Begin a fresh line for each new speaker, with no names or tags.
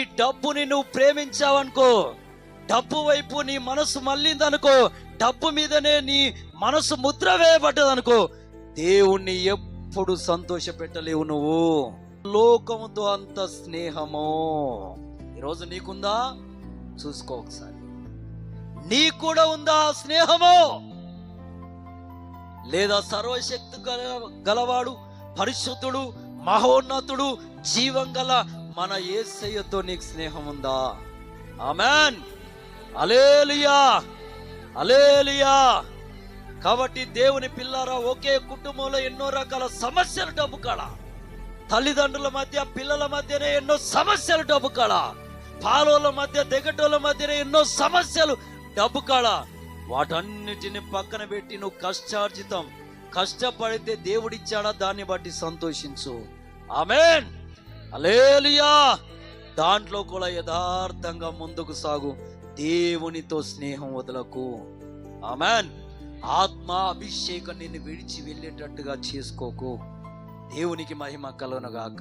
ఈ డబ్బుని నువ్వు ప్రేమించావనుకో డబ్బు వైపు నీ మనసు మళ్ళిందనుకో డబ్బు మీదనే నీ మనసు ముద్ర వేయబడ్డదనుకో దేవుణ్ణి ఎప్పుడు సంతోష పెట్టలేవు నువ్వు. లోకముతో అంత స్నేహము. ఈరోజు నీకుందా? చూసుకో ఒకసారి. నీ కూడా ఉందా స్నేహమో స్నేహము? లేదా సర్వశక్తి గల గలవాడు పరిశుద్ధుడు మహోన్నతుడు జీవం గల మన ఏసయ్యతో నీకు స్నేహం ఉందా? ఆమెన్. అలేలియా అలేలియా కాబట్టి దేవుని పిల్లారా ఒకే కుటుంబంలో ఎన్నో రకాల సమస్యలు డబ్బు కళ తల్లిదండ్రుల మధ్య పిల్లల మధ్యనే ఎన్నో సమస్యలు డబ్బు కళ పాలోల మధ్య దిగటోల మధ్యనే ఎన్నో సమస్యలు డబ్బు కళ వాటన్నిటిని పక్కన పెట్టి నువ్వు కష్టార్జితం. కష్టపడితే దేవుడిచ్చాడా? దాన్ని బట్టి సంతోషించు. ఆమెన్. అలేలియా దాంట్లో కూడా యథార్థంగా ముందుకు సాగు. దేవునితో స్నేహం వదలకు. ఆమెన్. ఆత్మ అభిషేకం నిన్ను విడిచి వెళ్ళేటట్టుగా చేసుకోకు. దేవునికి మహిమ కలుగునుగాక.